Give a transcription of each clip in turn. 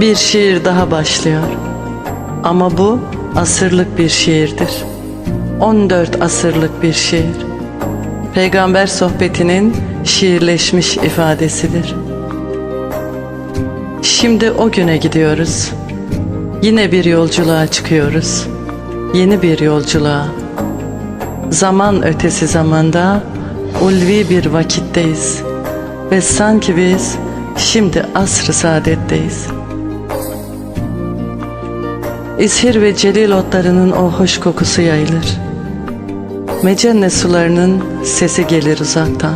Bir şiir daha başlıyor. Ama bu asırlık bir şiirdir. 14 asırlık bir şiir. Peygamber sohbetinin şiirleşmiş ifadesidir. Şimdi o güne gidiyoruz. Yine bir yolculuğa çıkıyoruz. Yeni bir yolculuğa. Zaman ötesi zamanda ulvi bir vakitteyiz. Ve sanki biz şimdi asr-ı saadetteyiz. İshir ve celil otlarının o hoş kokusu yayılır. Mecenne sularının sesi gelir uzaktan.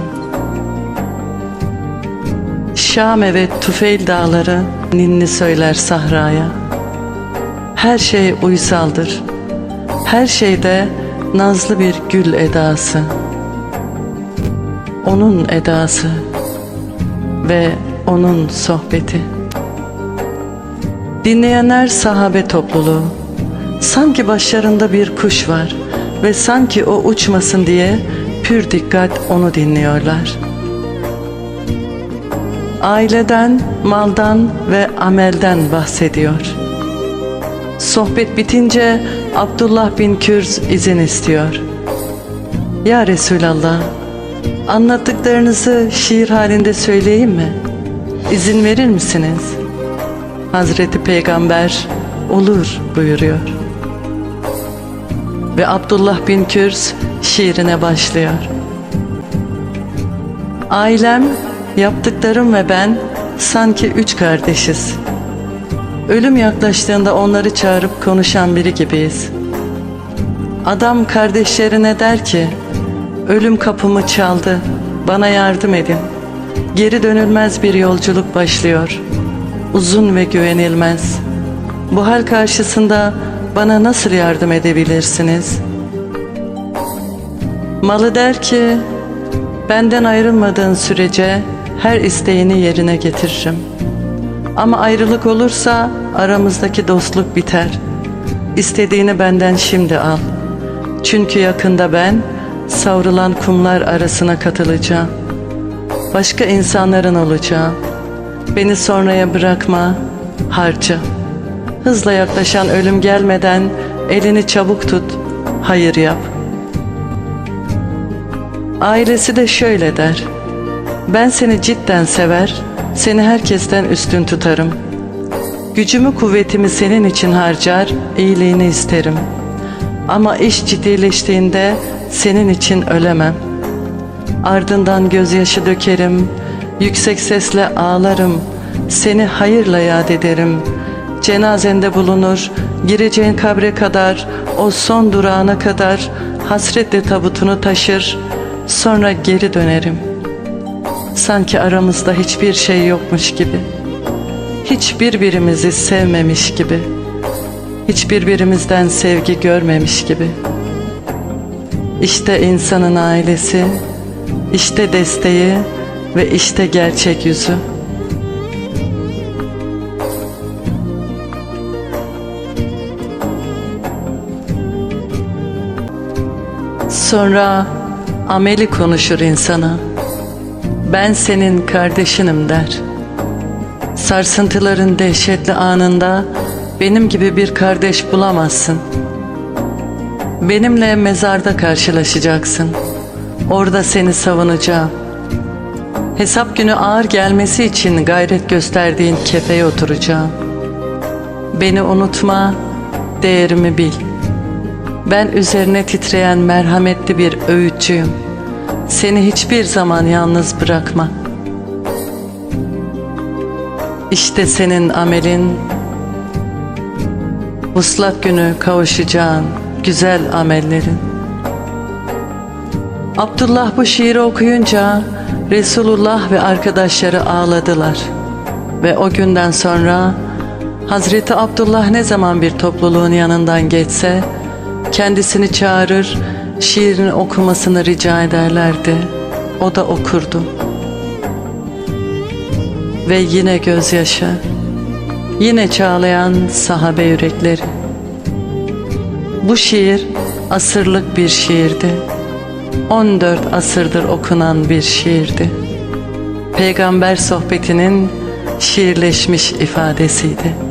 Şame ve Tufeil dağları ninni söyler sahraya. Her şey uysaldır. Her şeyde nazlı bir gül edası. Onun edası ve onun sohbeti. Dinleyenler sahabe topluluğu. Sanki başlarında bir kuş var ve sanki o uçmasın diye pür dikkat onu dinliyorlar. Aileden, maldan ve amelden bahsediyor. Sohbet bitince Abdullah bin Kürz izin istiyor. Ya Resulallah, anlattıklarınızı şiir halinde söyleyeyim mi? İzin verir misiniz? Hazreti Peygamber olur buyuruyor. Ve Abdullah bin Kürz şiirine başlıyor. Ailem, yaptıklarım ve ben sanki üç kardeşiz. Ölüm yaklaştığında onları çağırıp konuşan biri gibiyiz. Adam kardeşlerine der ki, ölüm kapımı çaldı, bana yardım edin. Geri dönülmez bir yolculuk başlıyor. Uzun ve güvenilmez. Bu hal karşısında bana nasıl yardım edebilirsiniz? Malı der ki, benden ayrılmadığın sürece her isteğini yerine getiririm. Ama ayrılık olursa aramızdaki dostluk biter. İstediğini benden şimdi al. Çünkü yakında ben savrulan kumlar arasına katılacağım. Başka insanların olacağım. Beni sonraya bırakma, harca. Hızla yaklaşan ölüm gelmeden elini çabuk tut, hayır yap. Ailesi de şöyle der. Ben seni cidden sever, seni herkesten üstün tutarım. Gücümü kuvvetimi senin için harcar, iyiliğini isterim. Ama iş ciddileştiğinde senin için ölemem. Ardından gözyaşı dökerim, yüksek sesle ağlarım, seni hayırla yad ederim. Cenazende bulunur, gireceğin kabre kadar, o son durağına kadar hasretle tabutunu taşır, sonra geri dönerim.'' Sanki aramızda hiçbir şey yokmuş gibi. Hiç birbirimizi sevmemiş gibi. Hiç birbirimizden sevgi görmemiş gibi. İşte insanın ailesi, işte desteği ve işte gerçek yüzü. Sonra ameli konuşur insana ben senin kardeşinim der. Sarsıntıların dehşetli anında benim gibi bir kardeş bulamazsın. Benimle mezarda karşılaşacaksın. Orada seni savunacağım. Hesap günü ağır gelmesi için gayret gösterdiğin kefeye oturacağım. Beni unutma, değerimi bil. Ben üzerine titreyen merhametli bir öğütçüyüm.'' Seni hiçbir zaman yalnız bırakma. İşte senin amelin, Vuslat günü kavuşacağın güzel amellerin. Abdullah bu şiiri okuyunca Resulullah ve arkadaşları ağladılar. Ve o günden sonra Hazreti Abdullah ne zaman bir topluluğun yanından geçse kendisini çağırır şiirini okumasını rica ederlerdi. O da okurdu. Ve yine gözyaşı, yine çağlayan sahabe yürekleri. Bu şiir asırlık bir şiirdi. 14 asırdır okunan bir şiirdi. Peygamber sohbetinin şiirleşmiş ifadesiydi.